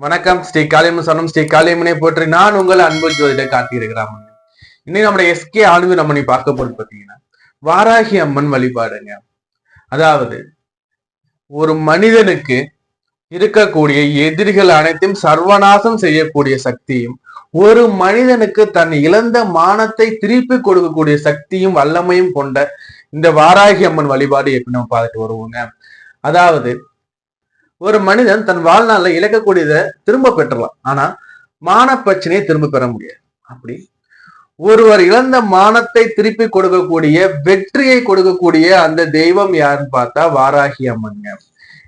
வணக்கம். ஸ்ரீ காளியம்மன் சொன்னம் ஸ்ரீ காளியம்மனை போற்றி. நான் உங்கள் அன்பு ஜோதிட காத்திருக்கிறாமன் இன்னைக்கு நம்முடைய எஸ்கே ஆளுநர் நம்ம நீ பார்க்க போறது பாத்தீங்கன்னா வாராகி அம்மன் வழிபாடுங்க. அதாவது ஒரு மனிதனுக்கு இருக்கக்கூடிய எதிரிகள் அனைத்தையும் சர்வநாசம் செய்யக்கூடிய சக்தியும் ஒரு மனிதனுக்கு தன் இழந்த மானத்தை திருப்பி கொடுக்கக்கூடிய சக்தியும் வல்லமையும் கொண்ட இந்த வாராகி அம்மன் வழிபாடு எப்படி நம்ம பார்த்துட்டு வருவோங்க? அதாவது ஒரு மனிதன் தன் வாழ்நாளில் இழக்கக்கூடியதை திரும்ப பெற்றலாம். ஆனா மான பிரச்சனையை திரும்ப பெற முடியாது. அப்படி ஒருவர் இழந்த மானத்தை திருப்பி கொடுக்கக்கூடிய வெற்றியை கொடுக்கக்கூடிய அந்த தெய்வம் யாருன்னு பார்த்தா வாராகி அம்மன்ங்க.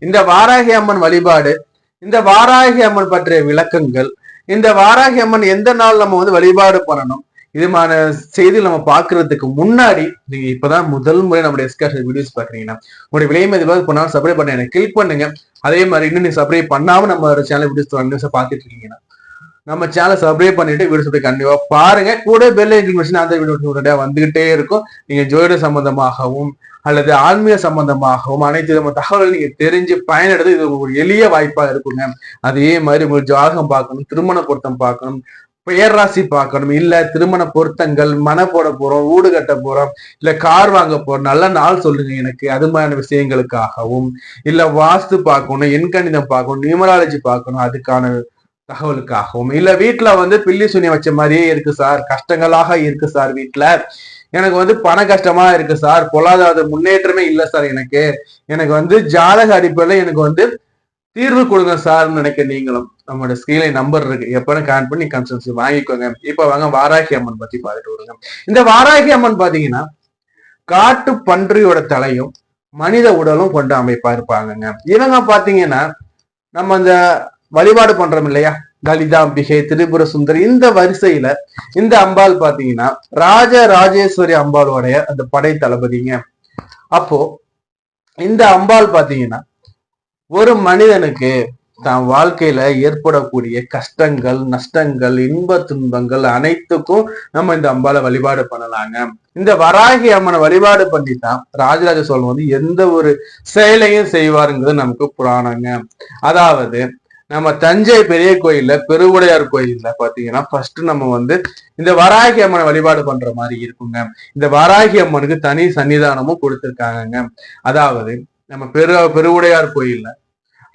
இந்த வாராகி அம்மன் வழிபாடு இந்த வாராகி அம்மன் பற்றிய விளக்கங்கள் இந்த வாராகி அம்மன் எந்த நாள் நம்ம வந்து வழிபாடு பண்ணணும் இதுமான செய்தி நம்ம பாக்குறதுக்கு முன்னாடி நீங்க இப்பதான் முதல் முறை நம்ம டிஸ்கஷன் வீடியோஸ் பாக்குறீங்கன்னா உங்களுடைய விலை மதிப்பாக பண்ணாலும் பண்ண எனக்கு கிளிக் பண்ணுங்க. அதே மாதிரி இன்னும் நீங்க சப்ஸ்கிரைப் பண்ணாம நம்ம சேனல் வீடியோஸ் நியூஸை பார்த்துட்டு இருக்கீங்கன்னா நம்ம சேனல் சப்ஸ்கிரைப் பண்ணிட்டு வீடியோஸ் போய் கண்டிப்பா பாருங்க. கூட பெல் இன்ஃபர்மேஷன் அந்த வீடியோ உடனே வந்துகிட்டே இருக்கும். நீங்க ஜோதிட சம்பந்தமாகவும் அல்லது ஆன்மீக சம்பந்தமாகவும் அனைத்து விதமான தகவல்கள் நீங்க தெரிஞ்சு பயனெடுத்து இது ஒரு எளிய வாய்ப்பா இருக்குங்க. அதே மாதிரி உங்களுக்கு ஜாதகம் பார்க்கணும் திருமண பொருத்தம் பார்க்கணும் பெயர் ராசி பார்க்கணும். இல்ல திருமண பொருத்தங்கள் மன போட போறோம் வீடு கட்ட போறோம் இல்ல கார் வாங்க போறோம் நல்ல நாள் சொல்லுங்க எனக்கு. அது மாதிரியான விஷயங்களுக்காகவும் இல்ல வாஸ்து பார்க்கணும் எண்கணிதம் பார்க்கணும் நியூமராலஜி பார்க்கணும் அதுக்கான தகவலுக்காகவும். இல்ல வீட்டுல வந்து பில்லி சுனி வச்ச மாதிரியே இருக்கு சார். கஷ்டங்களாக இருக்கு சார் வீட்டுல எனக்கு வந்து பண கஷ்டமா இருக்கு சார். பொருளாதார முன்னேற்றமே இல்லை சார் எனக்கு. எனக்கு வந்து ஜாதக அடிப்படையில எனக்கு வந்து தீர்வு கொடுங்க சார்னு நினைக்க நீங்களும். நம்மளோட ஸ்கிரீன்ல நம்பர் இருக்கு. எப்பவும் கனெக்ட் பண்ணி கன்சல்சி வாங்கிக்கோங்க. இப்ப வாங்க வாராகி அம்மன் பத்தி பார்த்துட்டு வருங்க. இந்த வாராகி அம்மன் பாத்தீங்கன்னா காட்டு பன்றியோட தலையும் மனித உடலும் கொண்டு அமைப்பா இருப்பாங்கங்க. இவங்க பாத்தீங்கன்னா நம்ம அந்த வழிபாடு பண்றோம் இல்லையா? லலிதாம்பிகை திரிபுர சுந்தரி இந்த வரிசையில இந்த அம்பாள் பாத்தீங்கன்னா ராஜ ராஜேஸ்வரி அம்பாளுடைய அந்த படை தளபதிங்க. அப்போ இந்த அம்பாள் பாத்தீங்கன்னா ஒரு மனிதனுக்கு தான் வாழ்க்கையில ஏற்படக்கூடிய கஷ்டங்கள் நஷ்டங்கள் இன்ப துன்பங்கள் அனைத்துக்கும் நம்ம இந்த அம்பாளை வழிபாடு பண்ணலாங்க. இந்த வராகி அம்மனை வழிபாடு பண்ணி தான் ராஜராஜ சோழன் வந்து எந்த ஒரு செயலையும் செய்வாருங்கிறது நமக்கு புராணங்க. அதாவது நம்ம தஞ்சை பெரிய கோயில்ல பெருவுடையார் கோயில்ல பாத்தீங்கன்னா ஃபர்ஸ்ட் நம்ம வந்து இந்த வராகி அம்மனை வழிபாடு பண்ற மாதிரி இருக்குங்க. இந்த வராகி அம்மனுக்கு தனி சன்னிதானமும் கொடுத்திருக்காங்கங்க. அதாவது நம்ம பெரு பெருவுடையார் கோயில்ல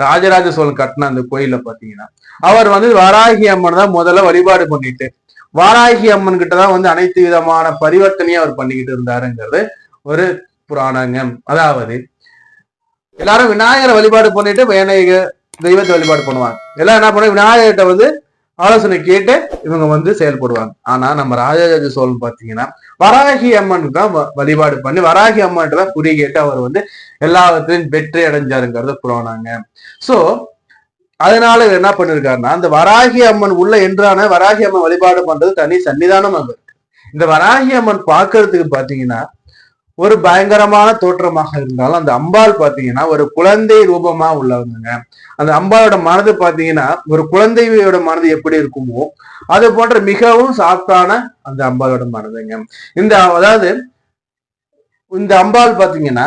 ராஜராஜ சோழன் கட்டின அந்த கோயில பாத்தீங்கன்னா அவர் வந்து வராகி அம்மன் தான் முதல்ல வழிபாடு பண்ணிட்டு வாராகி அம்மன் கிட்டதான் வந்து அனைத்து விதமான பரிவர்த்தனையும் அவர் பண்ணிக்கிட்டு இருந்தாருங்கிறது ஒரு புராணங்க அதாவது எல்லாரும் விநாயகரை வழிபாடு பண்ணிட்டு வேணைய தெய்வத்தை வழிபாடு பண்ணுவாங்க. எல்லாம் என்ன பண்ணுவாங்க? விநாயகர்கிட்ட வந்து ஆலோசனை கேட்டு இவங்க வந்து செயல்படுவாங்க. ஆனா நம்ம ராஜராஜ சோழன் பாத்தீங்கன்னா வராகி அம்மனுக்கு தான் வ- வழிபாடு பண்ணி வராகி அம்மன் தான் குறி கேட்டு அவர் வந்து எல்லாத்துலயும் வெற்றி அடைஞ்சாருங்கிறத புராணாங்க சோ அதனால இவர் என்ன பண்ணிருக்காருன்னா அந்த வராகி அம்மன் உள்ள என்றான வராகி அம்மன் வழிபாடு பண்றது தனி சன்னிதானம் அங்க இருக்கு. இந்த வராகி அம்மன் பாக்குறதுக்கு பாத்தீங்கன்னா ஒரு பயங்கரமான தோற்றமாக இருந்தாலும் அந்த அம்பாள் பாத்தீங்கன்னா ஒரு குழந்தை ரூபமா உள்ளவங்க அந்த அம்பாளோட மனது பாத்தீங்கன்னா ஒரு குழந்தையோட மனது எப்படி இருக்குமோ அது போன்ற மிகவும் சாஃப்டான அந்த அம்பாளோட மனதுங்க. இந்த அதாவது இந்த அம்பாள் பாத்தீங்கன்னா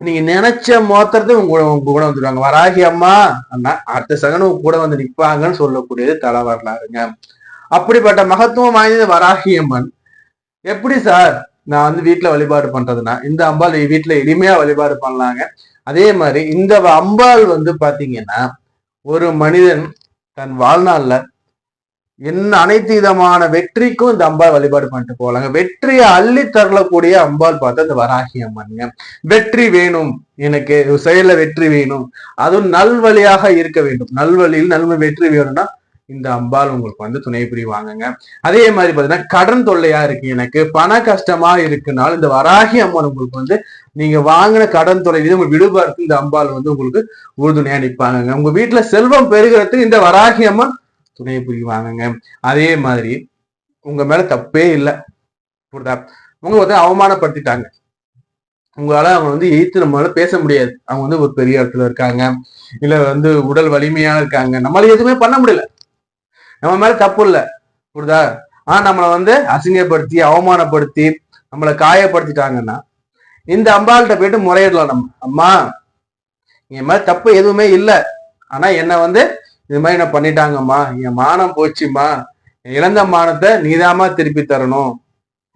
நீங்க நினைச்ச மோத்திரத்தை உங்க கூட உங்க கூட வந்துடுவாங்க வராகி அம்மா அண்ணா அடுத்த சகன் உங்க கூட வந்து நிப்பாங்கன்னு சொல்லக்கூடியது தலை வரலாறுங்க. அப்படிப்பட்ட மகத்துவம் வாய்ந்தது வராகி அம்மன். எப்படி சார்? நான் வந்து வீட்டுல வழிபாடு பண்றதுன்னா இந்த அம்பாள் வீட்டுல எளிமையா வழிபாடு பண்ணலாங்க. அதே மாதிரி இந்த அம்பாள் வந்து பாத்தீங்கன்னா ஒரு மனிதன் தன் வாழ்நாள்ல என்ன அனைத்து விதமான வெற்றிக்கும் இந்த அம்பாள் வழிபாடு பண்ணிட்டு போகலாங்க. வெற்றியை அள்ளி தரலக்கூடிய அம்பாள் பார்த்தா இந்த வராகி அம்மனுங்க. வெற்றி வேணும் எனக்கு செயல செயல்ல வெற்றி வேணும். அதுவும் நல்வழியாக இருக்க வேண்டும். நல்வழியில் நல்வ வெற்றி வேணும்னா இந்த அம்பாள் உங்களுக்கு வந்து துணை புரிவாங்கங்க. அதே மாதிரி பாத்தீங்கன்னா கடன் தொல்லையா இருக்கு எனக்கு பண கஷ்டமா இருக்குனால இந்த வராகி அம்மன் உங்களுக்கு வந்து நீங்க வாங்கின கடன் தொல்லை உங்களுக்கு விடுபாருக்கு இந்த அம்பாள் வந்து உங்களுக்கு உறுதுணையா நிப்பாங்கங்க உங்க வீட்டுல செல்வம் பெருகிறதுக்கு இந்த வராகி அம்மன் துணை புரிவாங்கங்க. அதே மாதிரி உங்க மேல தப்பே இல்லை. புரியுதா உங்க வந்து அவமானப்படுத்திட்டாங்க. உங்களால அவங்க வந்து எய்த்து நம்மளால பேச முடியாது. அவங்க வந்து ஒரு பெரிய இடத்துல இருக்காங்க. இல்ல வந்து உடல் வலிமையா இருக்காங்க. நம்மளால எதுவுமே பண்ண முடியல. நம்ம மேல தப்பு இல்லை. புரியுதா? ஆனா நம்மளை வந்து அசிங்கப்படுத்தி அவமானப்படுத்தி நம்மளை காயப்படுத்திட்டாங்கன்னா இந்த அம்பாள்கிட்ட போயிட்டு முறையிடலாம் நம்ம. அம்மா என் மேல தப்பு எதுவுமே இல்லை. ஆனா என்ன வந்து இது மாதிரி என்ன பண்ணிட்டாங்கம்மா? என் மானம் போச்சுமா என் இழந்த மானத்தை நீதாமா திருப்பி தரணும்.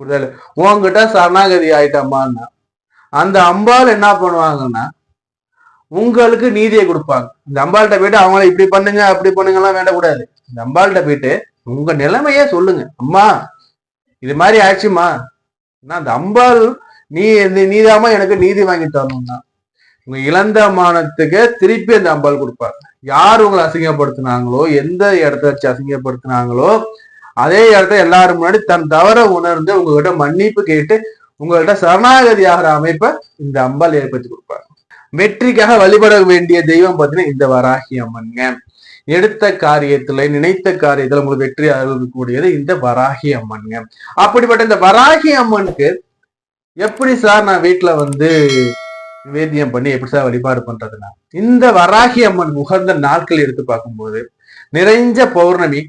புரிதல் உங்ககிட்ட சரணாகதி ஆயிட்டம்மான்னா அந்த அம்பாள் என்ன பண்ணுவாங்கன்னா உங்களுக்கு நீதியை கொடுப்பாங்க. இந்த அம்பாள்கிட்ட போயிட்டு அவங்கள இப்படி பண்ணுங்க அப்படி பண்ணுங்கலாம் வேண்டக்கூடாது. இந்த அம்பாள்கிட்ட போயிட்டு உங்க நிலைமையே சொல்லுங்க. அம்மா இது மாதிரி ஆச்சுமா நான் அந்த அம்பாள் நீ நீதாமா எனக்கு நீதி வாங்கி தரணும்னா உங்க இழந்த மானத்துக்கு திருப்பி அந்த அம்பாள் கொடுப்பாங்க யார் உங்களை அசிங்கப்படுத்தினாங்களோ எந்த இடத்த வச்சு அசிங்கப்படுத்தினாங்களோ அதே இடத்த எல்லாரும் முன்னாடி தன் தவற உணர்ந்து உங்ககிட்ட மன்னிப்பு கேட்டு உங்கள்கிட்ட சரணாகதி ஆகிற அமைப்பை இந்த அம்பாள் ஏற்படுத்தி கொடுப்பாங்க வெற்றிக்காக வழிபட வேண்டிய தெய்வம் பார்த்தீங்கன்னா இந்த வராகி அம்மன்ங்க. எடுத்த காரியத்துல நினைத்த காரியத்துல உங்களுக்கு வெற்றி அருளக்கூடியது இந்த வராகி அம்மனுங்க. அப்படிப்பட்ட இந்த வராகி அம்மனுக்கு எப்படி சார் நான் வீட்டுல வந்து வேதியம் பண்ணி எப்படி சார் வழிபாடு பண்றதுன்னா இந்த வராகி அம்மன் உகந்த நாட்கள் எடுத்து பார்க்கும்போது நிறைஞ்ச பௌர்ணமி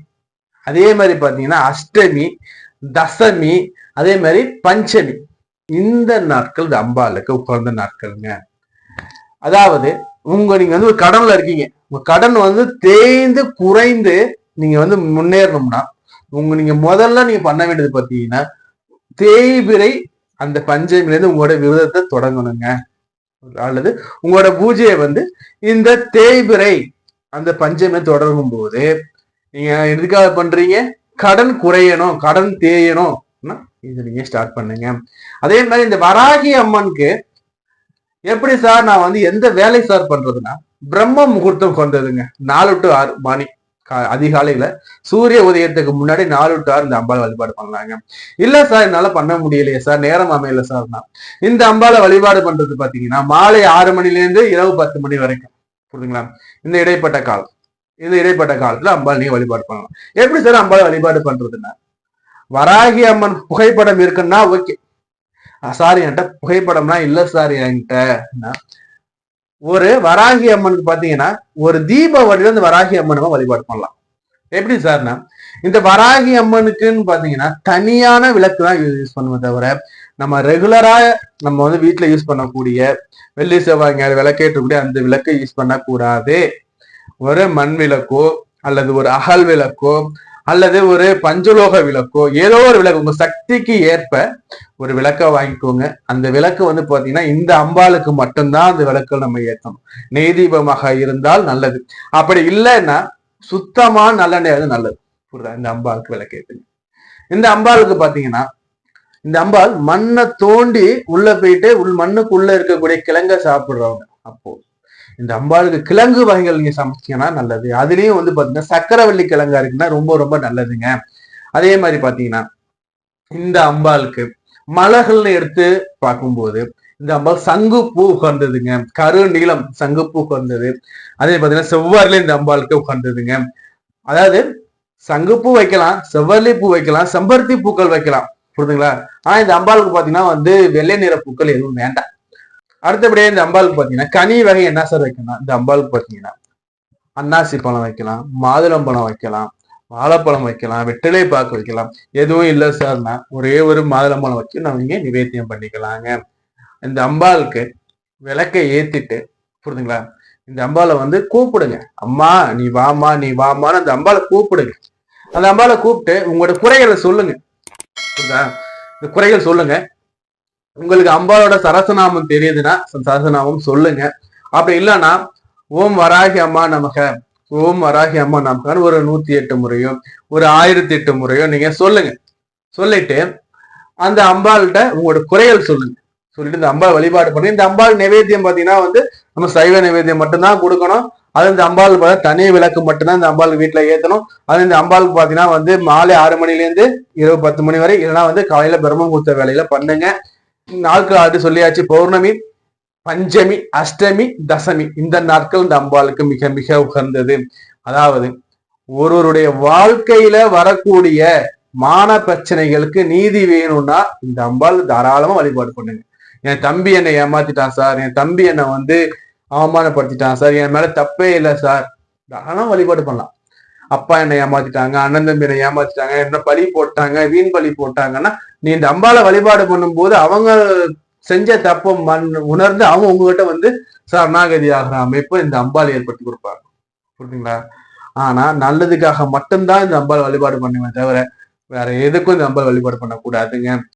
அதே மாதிரி பாத்தீங்கன்னா அஷ்டமி தசமி அதே மாதிரி பஞ்சமி இந்த நாட்கள் இந்த அம்பாளுக்கு உகந்த நாட்கள்ங்க. அதாவது உங்க நீங்க வந்து ஒரு கடன்ல இருக்கீங்க. உங்க கடன் வந்து தேய்ந்து குறைந்து நீங்க வந்து முன்னேறணும்னா உங்க நீங்க முதல்ல நீங்க பண்ண வேண்டியது பாத்தீங்கன்னா தேய்பிரை அந்த பஞ்சமிலிருந்து உங்களோட விரதத்தை தொடங்கணுங்க. அல்லது உங்களோட பூஜையை வந்து இந்த தேய்பிரை அந்த பஞ்சமே தொடங்கும் போது நீங்க எதுக்காக பண்றீங்க? கடன் குறையணும் கடன் தேயணும். இது நீங்க ஸ்டார்ட் பண்ணுங்க. அதே மாதிரி இந்த வராகி அம்மனுக்கு எப்படி சார் நான் வந்து எந்த வேலை சார் பண்றதுன்னா பிரம்ம முகூர்த்தம் கொண்டதுங்க. நாலு டு ஆறு மணி கா- அதிகாலையில சூரிய உதயத்துக்கு முன்னாடி நாலு டு ஆறு இந்த அம்பாள் வழிபாடு பண்ணலாங்க இல்ல சார் என்னால பண்ண முடியலையே சார் நேரம் அமையல சார் நான் இந்த அம்பாளை வழிபாடு பண்றது பாத்தீங்கன்னா மாலை ஆறு மணில இருந்து இரவு பத்து மணி வரைக்கும். புரியுதுங்களா? இந்த இடைப்பட்ட காலம் இந்த இடைப்பட்ட காலத்துல அம்பாள் நீங்க வழிபாடு பண்ணலாம். எப்படி சார் அம்பாளை வழிபாடு பண்றதுன்னா வராகி அம்மன் புகைப்படம் இருக்குன்னா ஓகே சார் என்கிட்ட புகைப்படம்னா இல்ல சார் என்கிட்ட. ஒரு வராகி அம்மனுக்கு பாத்தீங்கன்னா ஒரு தீபாவளியில இந்த வராகி அம்மனை வழிபாடு பண்ணலாம். எப்படி சார்னா இந்த வராகி அம்மனுக்குன்னு பாத்தீங்கன்னா தனியான விளக்கு தான் யூஸ் பண்ணுவோம் தவிர நம்ம ரெகுலரா நம்ம வந்து வீட்டுல யூஸ் பண்ணக்கூடிய வெள்ளி செவ்வாய்ங்க விளக்கேற்றக்கூடிய அந்த விளக்கை யூஸ் பண்ணக்கூடாது. ஒரு மண் விளக்கோ அல்லது ஒரு அகல் விளக்கோ அல்லது ஒரு பஞ்சலோக விளக்கோ ஏதோ ஒரு விளக்கு உங்க சக்திக்கு ஏற்ப ஒரு விளக்கை வாங்கிக்கோங்க. அந்த விளக்கு வந்து பாத்தீங்கன்னா இந்த அம்பாளுக்கு மட்டும்தான் அந்த விளக்கு நம்ம ஏற்றணும் நெய் தீபமாக இருந்தால் நல்லது. அப்படி இல்லைன்னா சுத்தமா நல்லெண்ணெய் அது நல்லது. புரியுதா? இந்த அம்பாளுக்கு விளக்கு ஏற்றுங்க இந்த அம்பாளுக்கு பாத்தீங்கன்னா இந்த அம்பாள் மண்ணை தோண்டி உள்ள போயிட்டு உள் மண்ணுக்குள்ள இருக்கக்கூடிய கிழங்க சாப்பிடுறவங்க. அப்போ இந்த அம்பாளுக்கு கிழங்கு வகைகள் நீங்க சமைச்சீங்கன்னா நல்லது. அதுலயும் வந்து பாத்தீங்கன்னா சக்கரவள்ளி கிழங்கா இருக்குன்னா ரொம்ப ரொம்ப நல்லதுங்க. அதே மாதிரி பாத்தீங்கன்னா இந்த அம்பாளுக்கு மலர்கள்னு எடுத்து பார்க்கும்போது இந்த அம்பாள் சங்கு பூ உகந்ததுங்க. கரு நீளம் சங்கு பூ உகந்தது. அதே பாத்தீங்கன்னா செவ்வாறுல இந்த அம்பாளுக்கு உகந்ததுங்க. அதாவது சங்குப்பூ வைக்கலாம் செவ்வரளி பூ வைக்கலாம் செம்பருத்தி பூக்கள் வைக்கலாம். புரியுதுங்களா? ஆனா இந்த அம்பாளுக்கு பாத்தீங்கன்னா வந்து வெள்ளை நிற பூக்கள் எதுவும் வேண்டாம். அடுத்தபடியே இந்த அம்பாளுக்கு பாத்தீங்கன்னா கனி வகை என்ன சார் வைக்கணும்? இந்த அம்பாளுக்கு பாத்தீங்கன்னா அன்னாசி பழம் வைக்கலாம் மாதுளம்பழம் வைக்கலாம் வாழைப்பழம் வைக்கலாம் வெற்றிலை பாக்கு வைக்கலாம். எதுவும் இல்லை சார்னா ஒரே ஒரு மாதுளம்பழம் வச்சு நம்ம இங்க நிவேத்தியம் பண்ணிக்கலாங்க. இந்த அம்பாளுக்கு விளக்கை ஏத்திட்டு புரிதுங்களா இந்த அம்பாளை வந்து கூப்பிடுங்க. அம்மா நீ வாமா நீ வாமான்னு அந்த அம்பாளை கூப்பிடுங்க. அந்த அம்பாளை கூப்பிட்டு உங்களோட குறைகளை சொல்லுங்க. புரியுதா இந்த குறைகள் சொல்லுங்க. உங்களுக்கு அம்பாளோட சரசநாமம் தெரியுதுன்னா சரசநாமம் சொல்லுங்க. அப்படி இல்லைன்னா ஓம் வராகி அம்மா நமக ஓம் வராகி அம்மா நமகன்னு ஒரு நூத்தி எட்டு முறையோ ஒரு ஆயிரத்தி எட்டு முறையோ நீங்க சொல்லுங்க. சொல்லிட்டு அந்த அம்பாள்கிட்ட உங்களோட குறைகள் சொல்லுங்க. சொல்லிட்டு இந்த அம்பாள் வழிபாடு பண்ணி. இந்த அம்பாள் நிவேத்தியம் பாத்தீங்கன்னா வந்து நம்ம சைவ நிவேத்தியம் மட்டும்தான் கொடுக்கணும். அது இந்த அம்பாளுக்கு பார்த்தா தனி விளக்கு மட்டும்தான் இந்த அம்பாள் வீட்டுல ஏத்தணும். அது இந்த அம்பாளுக்கு பாத்தீங்கன்னா வந்து மாலை ஆறு மணிலேருந்து இருபது இரவு பத்து மணி வரை இல்லைன்னா வந்து காலையில பிரம்மமுகூர்த்த வேலையில பண்ணுங்க. நாட்கள் அது சொல்லியாச்சு. பௌர்ணமி பஞ்சமி அஷ்டமி தசமி. இந்த நாட்கள் இந்த அம்பாளுக்கு மிக மிக உகந்தது. அதாவது ஒருவருடைய வாழ்க்கையில வரக்கூடிய மான பிரச்சனைகளுக்கு நீதி வேணும்னா இந்த அம்பாள் தாராளமா வழிபாடு பண்ணுங்க. என் தம்பி என்னை ஏமாத்திட்டான் சார். என் தம்பி என்னை வந்து அவமானப்படுத்திட்டான் சார். என் மேல தப்பே இல்லை சார். தாராளமா வழிபாடு பண்ணலாம். அப்பா என்னை ஏமாத்திட்டாங்க அண்ணன் தம்பி என்னை ஏமாத்திட்டாங்க என்ன பழி போட்டாங்க வீண் பழி போட்டாங்கன்னா நீ இந்த அம்பாளை வழிபாடு பண்ணும்போது அவங்க செஞ்ச தப்ப மண் உணர்ந்து அவங்க உங்ககிட்ட வந்து சரணாகதி ஆகிற அமைப்பு இந்த அம்பாள் ஏற்படுத்தி கொடுப்பாங்க. புரியுதுங்களா ஆனா நல்லதுக்காக மட்டும்தான் இந்த அம்பாள் வழிபாடு பண்ணுவேன் தவிர வேற எதுக்கும் இந்த அம்பாள் வழிபாடு பண்ணக்கூடாதுங்க.